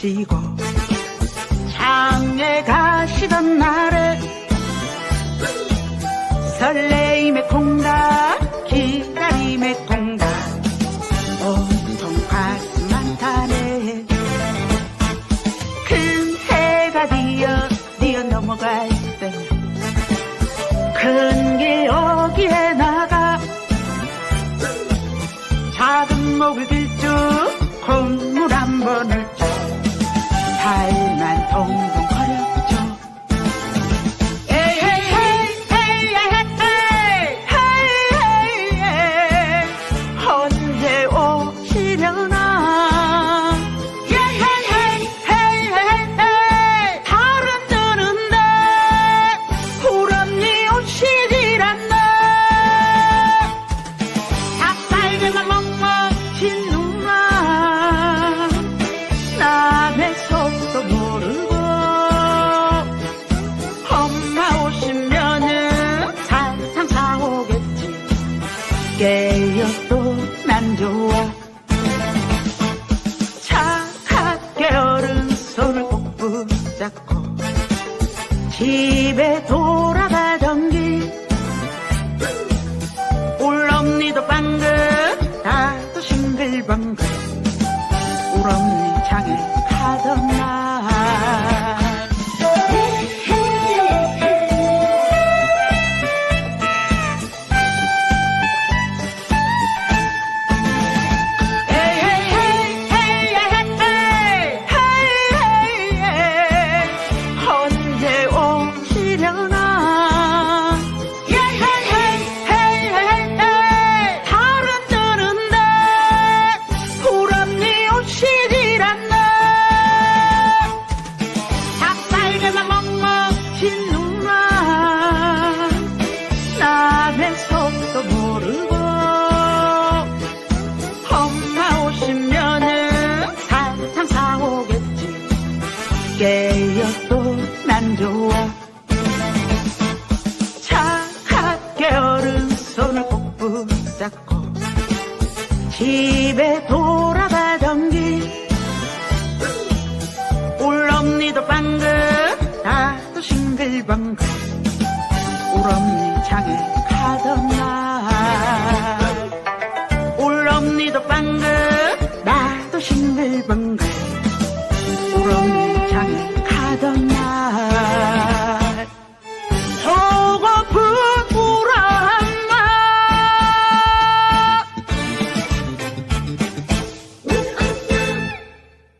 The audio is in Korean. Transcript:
드시고 장에 가시던 날에 설레임의 콩닥 기다림의 콩닥 온통 가슴만 타네 큰 해가 뛰어 뛰어 넘어갈 때큰 기억에 나가 작은 목을 들쭉 콧물 한 번을 Bye. 아니어도 난 좋아. 착하게 어른 손을 꼭 붙잡고 집에 돌아가던 길 울엄니도 방금 나도 싱글벙글. 울엄니 장에 가던 날. 집에 돌아가던 길 울엄니도 방긋 나도 싱글벙글. 울엄니 장에 가던 날 울엄니도 방긋